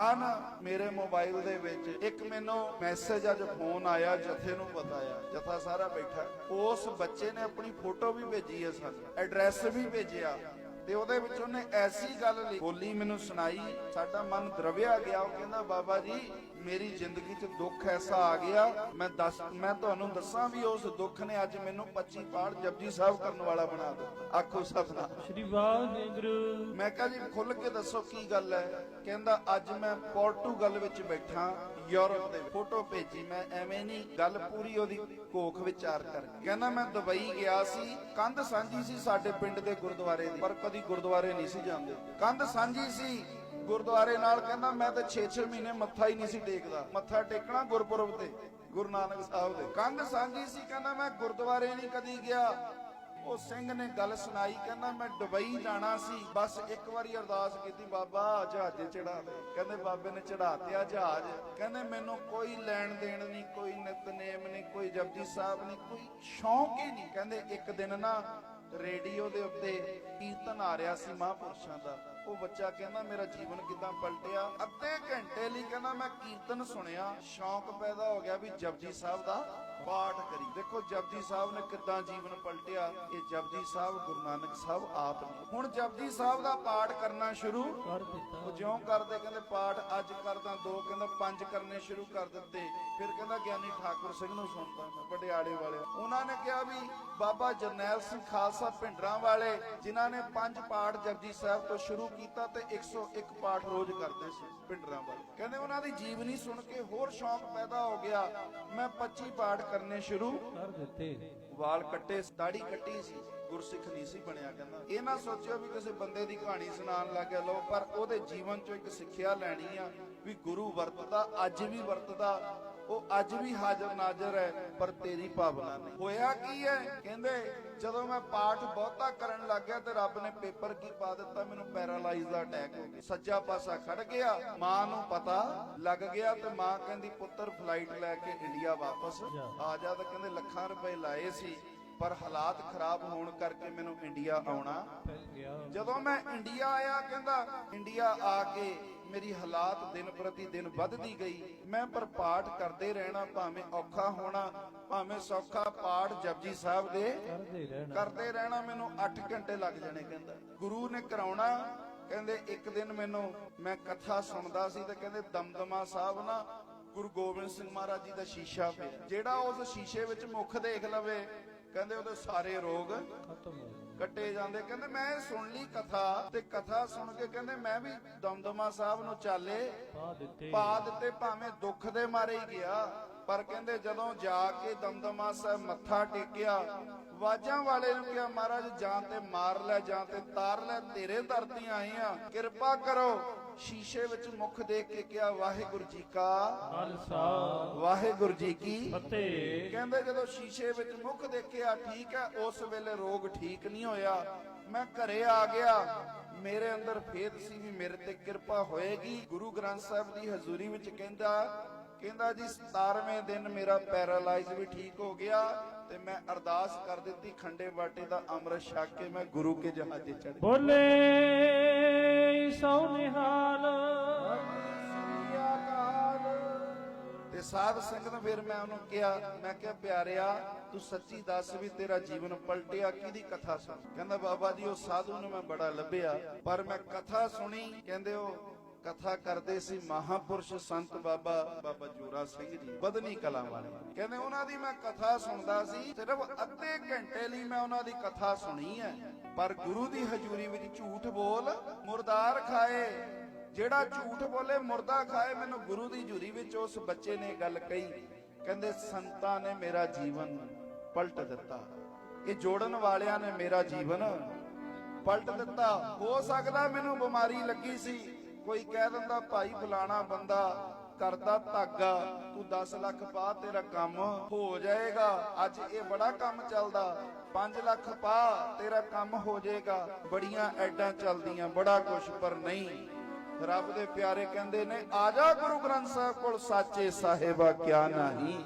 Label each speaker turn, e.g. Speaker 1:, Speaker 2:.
Speaker 1: ਆ ਨਾ ਮੇਰੇ ਮੋਬਾਈਲ ਦੇ ਵਿੱਚ ਇੱਕ ਮੈਨੂੰ ਮੈਸੇਜ ਅੱਜ ਫੋਨ ਆਇਆ, ਜਥੇ ਨੂੰ ਪਤਾ ਜਥਾ ਸਾਰਾ ਬੈਠਾ। ਉਸ ਬੱਚੇ ਨੇ ਆਪਣੀ ਫੋਟੋ ਵੀ ਭੇਜੀ ਹੈ ਸਾਨੂੰ, ਐਡਰੈਸ ਵੀ ਭੇਜਿਆ। ਤੇ ਉਹਦੇ ਵਿੱਚ ਉਹਨੇ ਐਸੀ ਗੱਲ ਲਿ- ਬੋਲੀ ਮੈਨੂੰ ਸੁਣਾਈ, ਸਾਡਾ ਮਨ ਦਰਵਿਆ ਗਿਆ। ਉਹ ਕਹਿੰਦਾ, ਬਾਬਾ ਜੀ ਮੇਰੀ ਜ਼ਿੰਦਗੀ 'ਚ ਦੁੱਖ ਐਸਾ ਆ ਗਿਆ ਮੈਂ ਦੱਸ ਮੈਂ ਤੁਹਾਨੂੰ ਦੱਸਾਂ ਵੀ ਉਸ ਦੁੱਖ ਨੇ ਅੱਜ ਮੈਨੂੰ 25 ਪਾੜ ਜਪਜੀ ਸਾਹਿਬ ਕਰਨ ਵਾਲਾ ਬਣਾ ਦਿੱਤਾ। ਆਖੋ ਸਤਨਾਮ
Speaker 2: ਸ੍ਰੀ ਵਾਹਿਗੁਰੂ।
Speaker 1: ਮੈਂ ਕਿਹਾ ਜੀ ਖੁੱਲ ਕੇ ਦੱਸੋ ਕੀ ਗੱਲ ਹੈ? ਕਹਿੰਦਾ ਅੱਜ ਮੈਂ ਪੋਰਟੂਗਲ ਵਿੱਚ ਬੈਠਾ ਯੂਰਪ ਦੇ ਫੋਟੋ ਭੇਜੀ ਮੈਂ ਐਵੇਂ ਨਹੀਂ ਗੱਲ ਪੂਰੀ ਉਹਦੀ ਕੋਖ ਵਿਚਾਰ ਕਰ। ਕਹਿੰਦਾ ਮੈਂ ਦੁਬਈ ਗਿਆ ਸੀ ਕੰਧ ਸਾਂਝੀ ਸੀ ਸਾਡੇ ਪਿੰਡ ਦੇ ਗੁਰਦੁਆਰੇ ਦੀ ਪਰ ਕਦੀ ਗੁਰਦੁਆਰੇ ਨਹੀਂ ਸੀ ਜਾਂਦੇ। ਕੰਧ ਸਾਂਝੀ ਸੀ ਗੁਰਦੁਆਰੇ ਨਾਲ ਕਹਿੰਦਾ, ਮੈਂ ਤਾਂ 6-6 ਮਹੀਨੇ ਮੱਥਾ ਹੀ ਨਹੀਂ ਸੀ ਟੇਕਦਾ। ਮੱਥਾ ਟੇਕਣਾ ਗੁਰਪੁਰਬ ਤੇ, ਗੁਰੂ ਨਾਨਕ ਸਾਹਿਬ ਦੇ। ਕੰਧ ਸਾਂਝੀ ਸੀ, ਕਹਿੰਦਾ, ਮੈਂ ਗੁਰਦੁਆਰੇ ਨਹੀਂ ਕਦੀ ਗਿਆ। ਉਹ ਸਿੰਘ ਨੇ ਗੱਲ ਸੁਣਾਈ, ਕਹਿੰਦਾ, ਮੈਂ ਦੁਬਈ ਜਾਣਾ ਸੀ। ਬਸ ਇੱਕ ਵਾਰੀ ਅਰਦਾਸ ਕੀਤੀ, ਬਾਬਾ, ਜਹਾਜ਼ੇ ਚੜਾ ਦੇ। ਕਹਿੰਦੇ, ਬਾਬੇ ਨੇ ਚੜਾਤਿਆ ਜਹਾਜ਼। ਕਹਿੰਦੇ, ਮੈਨੂੰ ਕੋਈ ਲੈਣ ਦੇਣ ਨਹੀਂ, ਕੋਈ ਨਿਤਨੇਮ ਨਹੀਂ, ਕੋਈ ਜਪਜੀ ਸਾਹਿਬ ਨਹੀਂ, ਕੋਈ ਸ਼ੌਂਕ ਹੀ ਨਹੀਂ। ਕਹਿੰਦੇ, ਇੱਕ ਦਿਨ ਨਾ ਰੇਡੀਓ ਦੇ ਉੱਤੇ ਕੀਰਤਨ ਆ ਰਿਹਾ ਸੀ ਮਹਾਂਪੁਰਸ਼ਾਂ ਦਾ। ਉਹ ਬੱਚਾ ਕਹਿੰਦਾ, ਮੇਰਾ ਜੀਵਨ ਕਿਦਾਂ ਪਲਟਿਆ? ਅੱਧੇ ਘੰਟੇ ਲਈ ਕਹਿੰਦਾ, ਮੈਂ ਕੀਰਤਨ ਸੁਣਿਆ। ਸ਼ੌਂਕ ਪੈਦਾ ਹੋ ਗਿਆ ਵੀ ਜਪਜੀ ਸਾਹਿਬ ਦਾ ਪਾਠ ਕਰੀ। ਦੇਖੋ ਜਪਜੀ ਸਾਹਿਬ ਨੇ ਕਿਦਾਂ ਜੀਵਨ ਪਲਟਿਆ। ਇਹ ਜਪਜੀ ਸਾਹਿਬ ਗੁਰੂ ਨਾਨਕ ਸਾਹਿਬ ਆਪ ਨੇ। ਹੁਣ ਜਪਜੀ ਸਾਹਿਬ ਦਾ ਪਾਠ ਕਰਨਾ ਸ਼ੁਰੂ।
Speaker 2: ਕਰ ਦਿੱਤਾ।
Speaker 1: ਉਹ ਜਿਉਂ ਕਰਦੇ ਕਹਿੰਦੇ ਪਾਠ ਅੱਜ ਕਰਦਾ ਦੋ ਕਹਿੰਦਾ ਪੰਜ ਕਰਨੇ ਸ਼ੁਰੂ ਕਰ ਦਿੱਤੇ। ਫਿਰ ਕਹਿੰਦਾ ਗਿਆਨੀ ਠਾਕੁਰ ਸਿੰਘ ਨੂੰ ਸੁਣਦਾ ਪਟਿਆਲੇ ਵਾਲੇ ਉਹਨਾਂ ਨੇ ਕਿਹਾ ਵੀ ਬਾਬਾ ਜਰਨੈਲ ਸਿੰਘ ਖਾਲਸਾ ਭਿੰਡਰਾਂ ਵਾਲੇ ਜਿਨ੍ਹਾਂ ਨੇ ਪੰਜ ਪਾਠ ਜਪਜੀ ਸਾਹਿਬ ਤੋਂ ਸ਼ੁਰੂ ਕੀਤਾ ਤੇ 101 ਪਾਠ ਰੋਜ਼ ਕਰਦੇ ਸੀ ਭਿੰਡਰਾਂ ਵਾਲੇ। ਕਹਿੰਦੇ ਉਹਨਾਂ ਦੀ ਜੀਵਨੀ ਸੁਣ ਕੇ ਹੋਰ ਸ਼ੌਂਕ ਪੈਦਾ ਹੋ ਗਿਆ। ਮੈਂ 25 ਪਾਠ ਕਰਨੇ ਸ਼ੁਰੂ।
Speaker 2: ਕਰ ਦਿੱਤੇ।
Speaker 1: ਵਾਲ ਕੱਟੇ ਦਾੜੀ ਕੱਟੀ ਸੀ ਗੁਰਸਿੱਖ ਨਹੀਂ ਸੀ ਬਣਿਆ ਕਹਿੰਦਾ। ਇਹ ਨਾ ਸੋਚਿਓ ਵੀ ਕਿਸੇ ਬੰਦੇ ਦੀ ਕਹਾਣੀ ਸੁਣਾਉਣ ਲੱਗਿਆ ਲੋ ਪਰ ਉਹਦੇ ਜੀਵਨ ਚੋਂ ਇੱਕ ਸਿੱਖਿਆ ਲੈਣੀ ਆ ਵੀ ਗੁਰੂ ਵਰਤਦਾ ਅੱਜ ਵੀ ਵਰਤਦਾ ਉਹ ਅੱਜ ਵੀ ਹਾਜ਼ਰ ਨਾਜ਼ਰ ਹੈ, ਪਰ ਤੇਰੀ ਭਾਵਨਾ ਨਹੀਂ। ਹੋਇਆ ਕੀ ਹੈ? ਕਹਿੰਦੇ, ਜਦੋਂ ਮੈਂ ਪਾਠ ਬਹੁਤਾ ਕਰਨ ਲੱਗ ਗਿਆ ਤੇ ਰੱਬ ਨੇ ਪੇਪਰ ਕੀ ਪਾ ਦਿੱਤਾ, ਮੈਨੂੰ ਪੈਰਾਲਾਈਜ਼ ਦਾ ਅਟੈਕ ਹੋ ਗਿਆ। ਸੱਜਾ ਪਾਸਾ ਖੜ ਗਿਆ, ਮਾਂ ਨੂੰ ਪਤਾ ਲੱਗ ਗਿਆ ਤੇ ਮਾਂ ਕਹਿੰਦੀ, ਪੁੱਤਰ ਫਲਾਈਟ ਲੈ ਕੇ ਇੰਡੀਆ ਵਾਪਸ ਆ ਜਾ। ਤਾਂ ਕਹਿੰਦੇ, ਲੱਖਾਂ ਰੁਪਏ ਲਾਏ ਸੀ, ਪਰ ਹਾਲਾਤ ਖਰਾਬ ਹੋਣ ਕਰਕੇ ਮੈਨੂੰ ਇੰਡੀਆ ਆਉਣਾ ਜਦੋਂ ਮੈਂ ਇੰਡੀਆ ਆਇਆ ਕਹਿੰਦਾ ਇੰਡੀਆ ਆ ਕੇ ਮੇਰੀ ਹਾਲਾਤ ਦਿਨ ਪ੍ਰਤੀ ਦਿਨ ਵੱਧਦੀ ਗਈ। ਮੈਂ ਪਰ ਪਾਠ ਕਰਦੇ ਰਹਿਣਾ ਭਾਵੇਂ ਔਖਾ ਹੋਣਾ ਭਾਵੇਂ ਸੌਖਾ ਪਾਠ ਜਪਜੀ ਸਾਹਿਬ ਦੇ
Speaker 2: ਕਰਦੇ ਰਹਿਣਾ।
Speaker 1: ਕਰਦੇ ਰਹਿਣਾ ਮੈਨੂੰ 8 ਘੰਟੇ ਲੱਗ ਜਾਣੇ ਕਹਿੰਦਾ। ਗੁਰੂ ਨੇ ਕਰਾਉਣਾ ਕਹਿੰਦੇ ਇੱਕ ਦਿਨ ਮੈਨੂੰ ਮੈਂ ਕਥਾ ਸੁਣਦਾ ਸੀ ਤੇ ਕਹਿੰਦੇ ਦਮਦਮਾ ਸਾਹਿਬ ਨਾ ਗੁਰੂ ਗੋਬਿੰਦ ਸਿੰਘ ਮਹਾਰਾਜ ਜੀ ਦਾ ਸ਼ੀਸ਼ਾ ਪਿਆ। ਜਿਹੜਾ ਉਸ ਸ਼ੀਸ਼ੇ ਵਿੱਚ ਮੁਖ ਦੇਖ ਲਵੇ ਕਹਿੰਦੇ ਉਹਦੇ ਸਾਰੇ ਰੋਗ
Speaker 2: ਖਤਮ ਹੋ ਗਿਆ
Speaker 1: ਕੱਟੇ ਜਾਂਦੇ। ਕਹਿੰਦੇ ਮੈਂ ਸੁਣ ਲਈ ਕਥਾ ਤੇ ਕਥਾ ਸੁਣ ਕੇ ਕਹਿੰਦੇ ਮੈਂ ਵੀ ਦਮਦਮਾ ਸਾਹਿਬ ਨੂੰ ਚਾਲੇ
Speaker 2: ਪਾ ਦਿੱਤੇ।
Speaker 1: ਪਾ ਦਿੱਤੇ ਭਾਵੇਂ ਦੁੱਖ ਦੇ ਮਾਰੇ ਹੀ ਗਿਆ। ਪਰ ਕਹਿੰਦੇ ਜਦੋਂ ਜਾ ਕੇ ਦਮਦਮਾ ਸਾਹਿਬ ਮੱਥਾ ਟੇਕਿਆ ਵਾਜਾਂ ਵਾਲੇ ਨੂੰ ਕਿਹਾ, ਮਹਾਰਾਜ, ਜਾਂ ਤੇ ਮਾਰ ਲੈ, ਜਾਂ ਤੇ ਤਾਰ ਲੈ, ਤੇਰੇ ਦਰ ਤੇ ਆਏ ਆ ਕਿਰਪਾ ਕਰੋ। ਸ਼ੀਸ਼ੇ ਵਿੱਚ ਮੁਖ ਦੇਖ ਕੇ ਕਿਹਾ, ਵਾਹਿਗੁਰੂ ਜੀ ਕਾ
Speaker 2: ਖਾਲਸਾ।
Speaker 1: ਵਾਹਿਗੁਰੂ ਜੀ ਕੀ
Speaker 2: ਫਤਿਹ।
Speaker 1: ਕਹਿੰਦੇ ਜਦੋਂ ਸ਼ੀਸ਼ੇ ਵਿੱਚ ਮੁਖ ਦੇਖਿਆ, ਠੀਕ ਹੈ, ਉਸ ਵੇਲੇ ਰੋਗ ਠੀਕ ਨਹੀਂ ਹੋਇਆ। ਮੈਂ ਘਰੇ ਆ ਗਿਆ। ਮੇਰੇ ਅੰਦਰ ਫੇਦ ਸੀ ਵੀ ਮੇਰੇ ਤੇ ਕਿਰਪਾ ਹੋਏਗੀ। ਗੁਰੂ ਗ੍ਰੰਥ ਸਾਹਿਬ ਦੀ ਹਜ਼ੂਰੀ ਵਿੱਚ ਕਹਿੰਦਾ ਕਹਿੰਦਾ ਜੀ 17ਵੇਂ ਦਿਨ ਮੇਰਾ ਪੈਰਾਲਾਈਜ਼ ਵੀ ਠੀਕ ਹੋ ਗਿਆ ਤੇ ਮੈਂ ਅਰਦਾਸ ਕਰ ਦਿੱਤੀ ਖੰਡੇ ਬਾਟੇ ਦਾ ਅੰਮ੍ਰਿਤ ਛਕ ਕੇ ਮੈਂ ਗੁਰੂ ਕੇ ਜਹਾਜ਼ੇ ਚੜ੍ਹ ਗਿਆ।
Speaker 2: ਬੋਲੇ ਸੋ ਨਿਹਾਲ।
Speaker 1: ਤੇ ਸਾਧ ਸੰਗਤ ਨੇ ਫਿਰ ਮੈਂ ਉਹਨੂੰ ਕਿਹਾ ਮੈਂ ਕਿਹਾ ਪਿਆਰਿਆ ਤੂੰ ਸੱਚੀ ਦੱਸ ਵੀ ਤੇਰਾ ਜੀਵਨ ਪਲਟਿਆ ਕਿਹਦੀ ਕਥਾ ਸੁਣ? ਕਹਿੰਦਾ ਬਾਬਾ ਜੀ ਉਹ ਸਾਧੂ ਨੂੰ ਮੈਂ ਬੜਾ ਲੱਭਿਆ ਪਰ ਮੈਂ ਕਥਾ ਸੁਣੀ ਕਹਿੰਦੇ ਉਹ ਕਥਾ ਕਰਦੇ ਸੀ ਮਹਾਪੁਰਸ਼ ਸੰਤ ਬਾਬਾ ਬਾਬਾ ਜੋਰਾ ਸਿੰਘ ਜੀ, ਬਦਨੀ ਕਲਾ ਵਾਲੇ। ਕਹਿੰਦੇ ਉਹਨਾਂ ਦੀ ਮੈਂ ਕਥਾ ਸੁਣਦਾ ਸੀ, ਸਿਰਫ ਅੱਧੇ ਘੰਟੇ ਲਈ ਮੈਂ ਉਹਨਾਂ ਦੀ ਕਥਾ ਸੁਣੀ ਹੈ। ਪਰ ਗੁਰੂ ਦੀ ਹਜ਼ੂਰੀ ਵਿੱਚ ਝੂਠ ਬੋਲ ਮੁਰਦਾਰ ਖਾਏ। ਜਿਹੜਾ ਝੂਠ ਬੋਲੇ, ਮੁਰਦਾ ਖਾਏ, ਮੈਨੂੰ ਗੁਰੂ ਦੀ ਹਜ਼ੂਰੀ ਵਿੱਚ ਉਸ ਬੱਚੇ ਨੇ ਗੱਲ ਕਹੀ। ਕਹਿੰਦੇ, ਸੰਤਾਂ ਨੇ ਮੇਰਾ ਜੀਵਨ ਪਲਟ ਦਿੱਤਾ। ਇਹ ਜੋੜਨ ਵਾਲਿਆਂ ਨੇ ਮੇਰਾ ਜੀਵਨ ਪਲਟ ਦਿੱਤਾ। ਹੋ ਸਕਦਾ ਮੈਨੂੰ ਬਿਮਾਰੀ ਲੱਗੀ ਸੀ। ਕੋਈ ਕਹਿ ਦਿੰਦਾ, ਭਾਈ ਫਲਾਣਾ ਬੰਦਾ ਕਰਦਾ ਧਾਗਾ, ਤੂੰ 10 ਲੱਖ ਪਾ, ਤੇਰਾ ਕੰਮ ਹੋ ਜਾਏਗਾ। ਅੱਜ ਇਹ ਬੜਾ ਕੰਮ ਚੱਲਦਾ 5 ਲੱਖ ਪਾ, ਤੇਰਾ ਕੰਮ ਹੋ ਜਾਏਗਾ। ਬੜੀਆਂ ਐਡਾਂ ਚੱਲਦੀਆਂ, ਬੜਾ ਕੁਛ, ਪਰ ਨਹੀਂ। ਰੱਬ ਦੇ ਪਿਆਰੇ ਕਹਿੰਦੇ ਨੇ, ਆ ਜਾ ਗੁਰੂ ਗ੍ਰੰਥ ਸਾਹਿਬ ਕੋਲ, ਸਾਚੇ ਸਾਹਿਬਾ ਕਿਆ ਨਹੀਂ?